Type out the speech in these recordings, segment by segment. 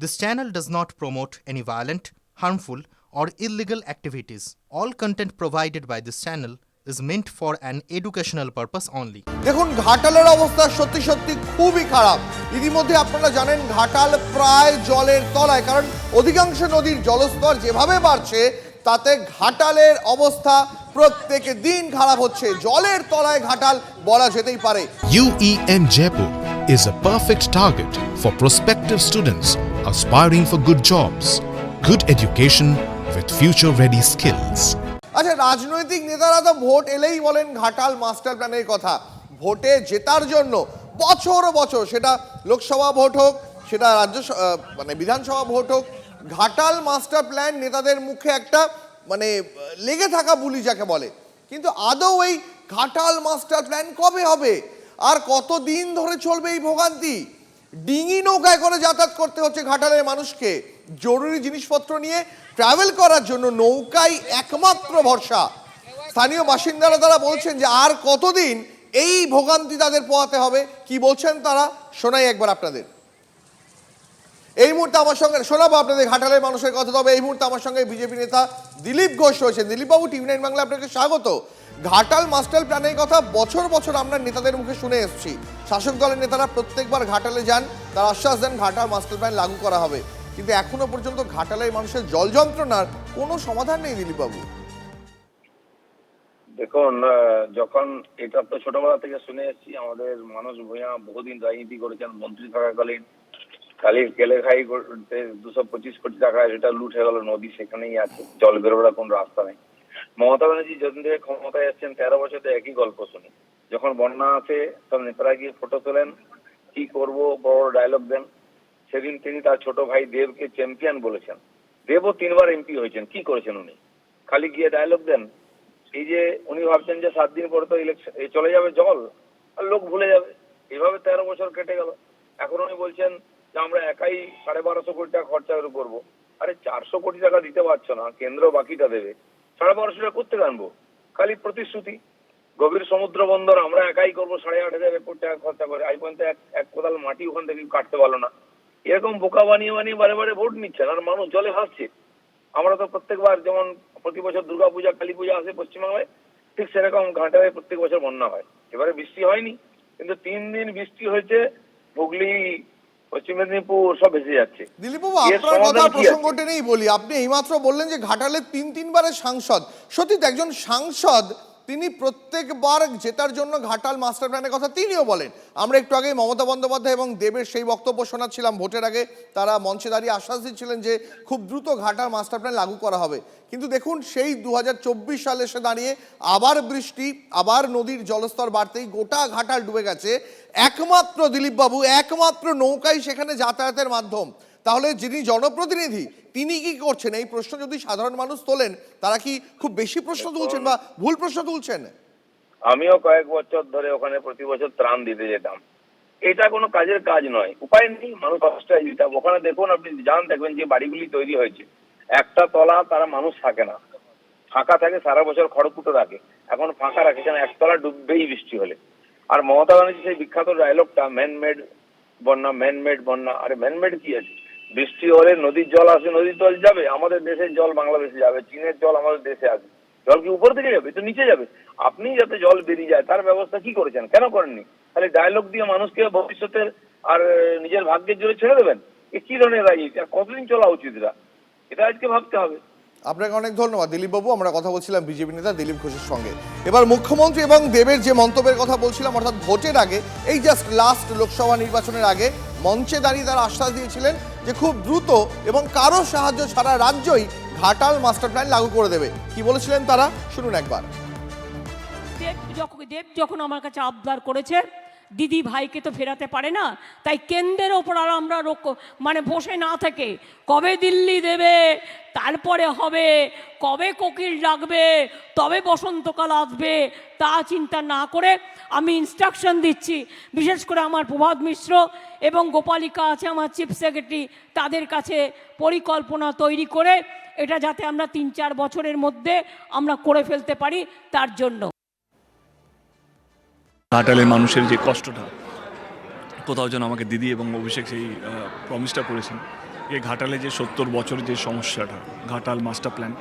This channel does not promote any violent, harmful, or illegal activities. All content provided by this channel is meant for an educational purpose only. দেখুন ঘাটালের অবস্থা সত্যি সত্যি খুবই খারাপ ইতিমধ্যে আপনারা জানেন ঘাটাল প্রায় জলের তলায় কারণ অধিকাংশ নদীর জলস্তর যেভাবে বাড়ছে তাতে ঘাটালের অবস্থা প্রত্যেক দিন খারাপ হচ্ছে জলের তলায় ঘাটাল বলা যেতেই পারে UEM Jaipur is a perfect target for prospective students aspiring for good jobs, good education with future ready skills. আচ্ছা রাজনৈতিক নেতারা তো ভোট এলেই বলেন ঘাটাল মাস্টার প্ল্যানের কথা। ভোটে জেতার জন্য বছর বছর সেটা লোকসভা ভোট হোক সেটা রাজ্য মানে বিধানসভা ভোট হোক ঘাটাল মাস্টার প্ল্যান নেতাদের মুখে একটা মানে লেগে থাকা বুলি যাকে বলে। কিন্তু আদৌ এই ঘাটাল মাস্টার প্ল্যান কবে হবে? আর কতদিন ধরে চলবে এই ভোগান্তি? ডিঙি নৌকায় করে যাতায়াত করতে হচ্ছে ঘাটালের মানুষকে। জরুরি জিনিসপত্র নিয়ে ট্রাভেল করার জন্য নৌকাই একমাত্র ভরসা। স্থানীয় বাসিন্দারা তারা বলছেন যে, আর কতদিন এই ভোগান্তি তাদের পোহাতে হবে? কি বলছেন তারা? শোনাই একবার আপনাদের। এই মুহূর্তে আমার সঙ্গে, শোনাবো আপনাদের ঘাটালের মানুষের কথা, তবে এই মুহূর্তে আমার সঙ্গে বিজেপি নেতা দিলীপ ঘোষ রয়েছেন। দিলীপবাবু, টিভি নাইন বাংলা আপনাকে স্বাগত। ঘাটাল মাস্টার প্ল্যানের কথা বছর বছর আমরা নেতাদের মুখে শুনে এসেছি। শাসক দলের নেতারা প্রত্যেকবার ঘাটালে যান, তারা আশ্বাস দেন ঘাটাল মাস্টার প্ল্যান লাগু করা হবে। কিন্তু এখনও পর্যন্ত ঘাটালের মানুষের জল যন্ত্রণার কোনো সমাধান নেই দিলীপবাবু। দেখুন যখন এটা তো ছোটবেলা থেকে শুনে এসেছি, আমাদের মানুষ ভূঁইয়া বহুদিন রাজনীতি করেছেন, মন্ত্রী থাকাকালীন। কেলেখাই করতে দুশো পঁচিশ কোটি টাকা সেটা লুট হয়ে গেল, নদী সেখানেই আছে, জল বেরোবার কোনো রাস্তা নেই। মমতা ব্যানার্জি যখন থেকে ক্ষমতায় এসছেন, তেরো বছর একই গল্প শুনি। যখন বন্যা আসে সব নেতারা গিয়ে ফটো তোলেন, কি করব, বড় ডায়লগ দেন। সেদিন তিনি তার ছোট ভাই দেবকে চ্যাম্পিয়ন বলেছেন। দেবও তিনবার এমপি হয়েছেন, কি করেছেন উনি? খালি গিয়ে ডায়লগ দেন। এই যে উনি ভাবছেন যে সাত দিন পরে তো ইলেকশন চলে যাবে জল, আর লোক ভুলে যাবে। এভাবে তেরো বছর কেটে গেল। এখন উনি বলছেন যে আমরা একাই সাড়ে বারোশো কোটি টাকা খরচা করব। আরে চারশো কোটি টাকা দিতে পারছ না, কেন্দ্র বাকিটা দেবে। সাড়ে বারোশো টাকা করতে আনব? খালি প্রতিশ্রুতি। গভীর সমুদ্র বন্দর, আমরা একাই করব সাড়ে আট হাজার কোটি টাকা খরচা করে। আজ পর্যন্ত এক কোদাল মাটি ওখান থেকে কাটতে পারল না। এরকম বোকা বানিয়ে বানিয়ে বারে বারে ভোট নিচ্ছেন আর মানুষ জলে ভাসছে। আমরা তো প্রত্যেকবার যেমন প্রতি বছর দুর্গা পূজা কালী পূজা আসে পশ্চিমবাংলায়, ঠিক সেরকম ঘাটায় প্রত্যেক বছর বন্যা হয়। এবারে বৃষ্টি হয়নি, কিন্তু তিন দিন বৃষ্টি হয়েছে, হুগলি পশ্চিম মেদিনীপুর সব ভেসে যাচ্ছে দিলীপবাবু এর আপনার কথা প্রসঙ্গটা? টেনেই বলি আপনি এইমাত্র বললেন যে ঘাটালের তিন তিনবারের সাংসদ সত্যি একজন সাংসদ তিনি প্রত্যেকবার জেতার জন্য ঘাটাল মাস্টার প্ল্যানের কথা তিনিও বলেন। আমরা একটু আগে মমতা বন্দ্যোপাধ্যায় এবং দেবের সেই বক্তব্য শোনাচ্ছিলাম ভোটের আগে। তারা মঞ্চে দাঁড়িয়ে আশ্বাস দিচ্ছিলেন যে খুব দ্রুত ঘাটাল মাস্টার প্ল্যান লাগু করা হবে। কিন্তু দেখুন, সেই দু হাজার চব্বিশ সালে এসে দাঁড়িয়ে আবার বৃষ্টি, আবার নদীর জলস্তর বাড়তেই গোটা ঘাটাল ডুবে গেছে। একমাত্র দিলীপবাবু, একমাত্র নৌকাই সেখানে যাতায়াতের মাধ্যম। তাহলে যিনি জনপ্রতিনিধি তিনি কি করছেন? এই প্রশ্ন যদি সাধারণ মানুষ তোলেন তারা কি খুব বেশি প্রশ্ন তুলছেন বা ভুল প্রশ্ন তুলছেন? আমিও কয়েক বছর ধরে ওখানে প্রতি বছর ত্রাণ দিতে যেতাম। এটা কোনো কাজের কাজ নয়। উপায় নেই মানুষ কষ্টায় দিতাম ওখানে দেখুন আপনি যান দেখবেন যে বাড়িগুলি তৈরি হয়েছে। একটা তলা তারা মানুষ থাকে না। ফাঁকা থাকে সারা বছর খড়কুটো রাখে। এখন ফাঁকা রাখে কেন একতলা ডুববেই বৃষ্টি হলে। আর মমতা ব্যানার্জি সেই বিখ্যাত ডায়লগটা ম্যানমেড বন্যা ম্যানমেড বন্যা। আরে ম্যানমেড কি আছে? বৃষ্টি হলে নদীর জল আসে, নদীর জল যাবে, আমাদের দেশের জল বাংলাদেশে যাবে, চীনের জল আমাদের দেশে আসবে। জল কি উপর থেকে যাবে? তো নিচে যাবে। আপনি যাতে জল বেরিয়ে যায়, তার ব্যবস্থা কি করেছেন? কেন করেননি? তাহলে ডায়লগ দিয়ে মানুষকে ভবিষ্যতের আর নিজের ভাগ্যের জোরে ছেড়ে দেবেন? এ কি ধরনের রাজনীতি আর কতদিন চলা উচিত এটা? এটা আজকে ভাবতে হবে। আপনাকে অনেক ধন্যবাদ, দিলীপবাবু। আমরা কথা বলছিলাম বিজেপি নেতা দিলীপ ঘোষের সঙ্গে। এবার মুখ্যমন্ত্রী এবং দেবের যে মন্তব্যের কথা বলছিলাম, অর্থাৎ ভোটের আগে, এই জাস্ট লাস্ট লোকসভা নির্বাচনের আগে মঞ্চে দাঁড়িয়ে তারা আশ্বাস দিয়েছিলেন যে খুব দ্রুত এবং কারও সাহায্য ছাড়া রাজ্যই ঘাটাল মাস্টার প্ল্যান লাগু করে দেবে। কি বলেছিলেন তারা? শুনুন একবার। দেব যখন দেব যখন আমার কাছে আবদার করেছে, দিদি ভাইকে তো ফেরাতে পারে না, তাই কেন্দ্রের ওপর আর আমরা মানে বসে না থেকে কবে দিল্লি দেবে, তারপরে হবে, কবে কোকিল ডাকবে তবে বসন্তকাল আসবে, তা চিন্তা না করে আমি ইনস্ট্রাকশন দিচ্ছি। বিশেষ করে আমার প্রভাত মিশ্র এবং গোপালিকা আছে, আমার চিফ সেক্রেটারি তাদের কাছে পরিকল্পনা তৈরি করে এটা যাতে আমরা তিন চার বছরের মধ্যে আমরা করে ফেলতে পারি তার জন্য। ঘাটালের মানুষের যে কষ্টটা, কোথাও যেন আমাকে দিদি এবং অভিষেক সেই প্রমিসটা করেছেন যে ঘাটালে যে সত্তর বছর যে সমস্যাটা, ঘাটাল মাস্টার প্ল্যান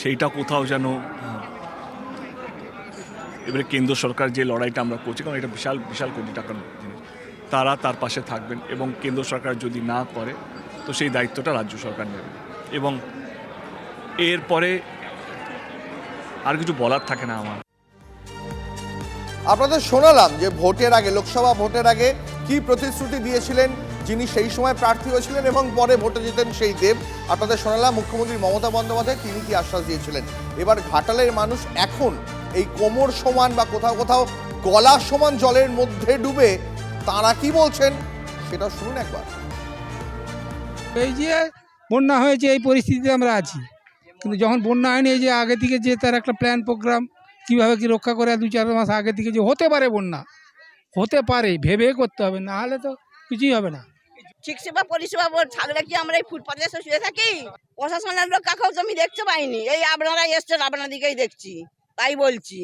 সেইটা কোথাও যেন এবারে কেন্দ্র সরকার যে লড়াইটা আমরা করছি, কারণ এটা বিশাল বিশাল কোটি টাকার জিনিস। তারা তার পাশে থাকবেন এবং কেন্দ্র সরকার যদি না করে, তো সেই দায়িত্বটা রাজ্য সরকার নেবে। এবং এরপরে আর কিছু বলার থাকে না আমার। আপনাদের শোনালাম যে ভোটের আগে, লোকসভা ভোটের আগে কি প্রতিশ্রুতি দিয়েছিলেন যিনি সেই সময় প্রার্থী হয়েছিলেন এবং পরে ভোটে জিতেন সেই দেব? আপনাদের শোনালাম, মুখ্যমন্ত্রী মমতা বন্দ্যোপাধ্যায় তিনি কি আশ্বাস দিয়েছিলেন? এবার ঘাটালের মানুষ এখন এই কোমর সমান বা কোথাও কোথাও গলা সমান জলের মধ্যে ডুবে তারা কি বলছেন? সেটা শুনুন একবার। এই যে বন্যা হয়েছে এই পরিস্থিতিতে আমরা আছি। কিন্তু যখন বন্যা হয়নি এই যে আগে থেকে যে তার একটা প্ল্যান প্রোগ্রাম কীভাবে কি রক্ষা করে দু চার মাস আগে থেকে যে হতে পারে বন্যা হতে পারে ভেবে করতে হবে না হলে তো কিছুই হবে না। ঠিক সেবা পরিষেবা থাকলে কি আমরা এই ফুটপাতে শুয়ে থাকি? প্রশাসনের লোক কাকেও তো আমি দেখতে পাইনি। এই আপনারা এসছেন আপনার দিকেই দেখছি। তাই বলছি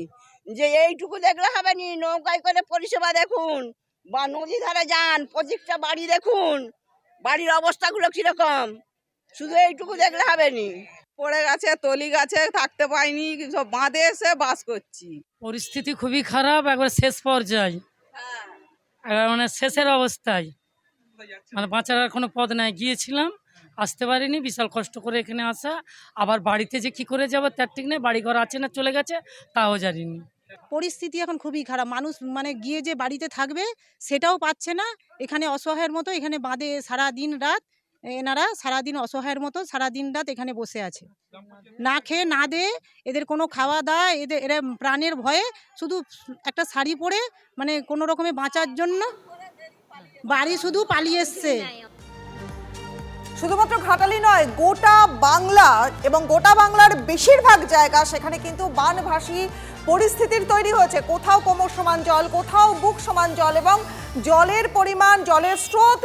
যে এইটুকু দেখলে হবে নি নৌকায় করে পরিষেবা দেখুন বা নদী ধারে যান প্রত্যেকটা বাড়ি দেখুন বাড়ির অবস্থাগুলো কীরকম? শুধু এইটুকু দেখলে হবে নি। পড়ে গেছে তলি গাছে থাকতে পাইনি সব বাঁধে এসে বাস করছি। পরিস্থিতি খুবই খারাপ একবার শেষ পর্যায়ে। একবার মানে শেষের অবস্থায়। মানে বাঁচার আর কোনো পথ নাই গিয়েছিলাম। আসতে পারিনি, বিশাল কষ্ট করে এখানে আসা। আবার বাড়িতে যে কি করে যাব তার ঠিক নেই বাড়ি ঘর আছে না চলে গেছে, তাও জানিনি। পরিস্থিতি এখন খুবই খারাপ, মানুষ মানে গিয়ে যে বাড়িতে থাকবে সেটাও পাচ্ছে না, এখানে অসহায়ের মতো, এখানে বাঁধে সারা দিন রাত, এনারা সারাদিন অসহায়ের মতো সারা দিন রাত এখানে বসে আছে। না খেয়ে না দে, এদের কোনো খাওয়া দাওয়া, এদের, এরা প্রাণের ভয়ে শুধু একটা শাড়ি পরে মানে কোনো রকমে বাঁচার জন্য বাড়ি শুধু পালিয়ে এসছে। শুধুমাত্র ঘাটালি নয়, গোটা বাংলা এবং গোটা বাংলার বেশিরভাগ জায়গা সেখানে কিন্তু বানভাসী পরিস্থিতির তৈরি হয়েছে। কোথাও কোমর সমান জল, কোথাও বুক সমান জল এবং জলের পরিমাণ, জলের স্রোত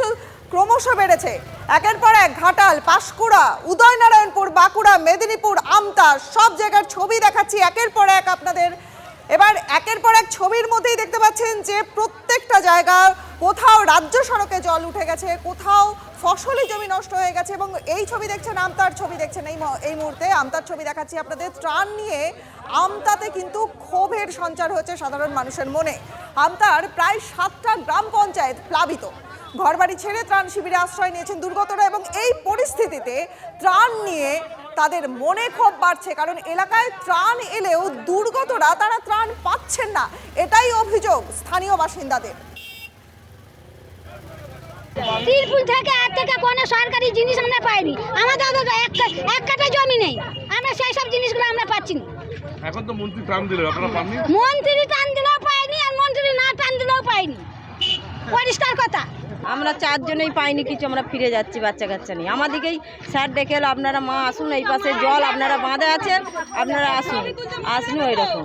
ক্রমশ বেড়েছে। একের পর এক ঘাটাল, পাঁশকুড়া, উদয়নারায়ণপুর, বাঁকুড়া, মেদিনীপুর, আমতা, সব জায়গার ছবি দেখাচ্ছি। একের পর এক আপনাদের এবার একের পর এক ছবির মধ্যেই দেখতে পাচ্ছেন যে প্রত্যেকটা জায়গা কোথাও রাজ্য সড়কে জল উঠে গেছে, কোথাও ফসলি জমি নষ্ট হয়ে গেছে এবং এই ছবি দেখছেন আমতার ছবি দেখছেন। এই এই মুহূর্তে আমতার ছবি দেখাচ্ছি আপনাদের। ত্রাণ নিয়ে আমতাতে কিন্তু ক্ষোভের সঞ্চার হচ্ছে সাধারণ মানুষের মনে। আমতার প্রায় সাতটা গ্রাম পঞ্চায়েত প্লাবিত। ঘরবাড়ি ছেড়ে ত্রাণ শিবিরে আশ্রয় নিয়েছেন দুর্গতরা এবং এই পরিস্থিতিতে ত্রাণ নিয়ে তাদের মনে ক্ষোভ বাড়ছে কারণ এলাকায় ত্রাণ এলেও দুর্গতরা তারা ত্রাণ পাচ্ছেন না। এটাই অভিযোগ স্থানীয় বাসিন্দাদের। তিরপুল থেকে এক থেকে কোনো সরকারি জিনিস আমরা পাইনি। আমাদের তো এক কা- এক কাটা জমি নেই। আমরা সেই সব জিনিসগুলো আমরা পাচ্ছি না। এখন তো মন্ত্রী ত্রাণ দিলে আপনারা পাননি? মন্ত্রী টান দিলেও পাইনি আর মন্ত্রী না টান দিলেও পাইনি। পরিষ্কার কথা। আমরা চারজনেই পাইনি কিছু, আমরা ফিরে যাচ্ছি বাচ্চা কাচ্চা নিয়ে আমাদেরকেই স্যার ডেকে এলো, আপনারা মা আসুন, এই পাশে জল আপনারা বাঁধে আছেন আপনারা আসুন। আসুন ওই রকম।